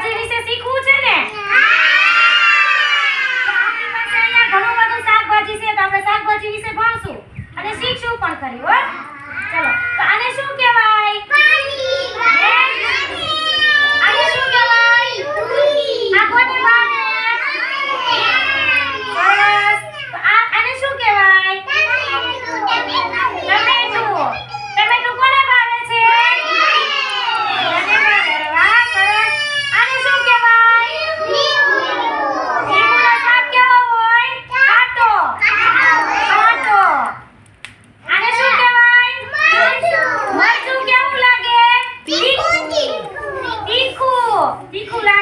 Technology વિશે શીખવું છે ને? આપણી પાસે અહીંયા ઘણું બધું શાકભાજી છે, તો આપણે શાકભાજી વિશે ભણશું અને શીખશું પણ કરી હો. ચલો. 你过来。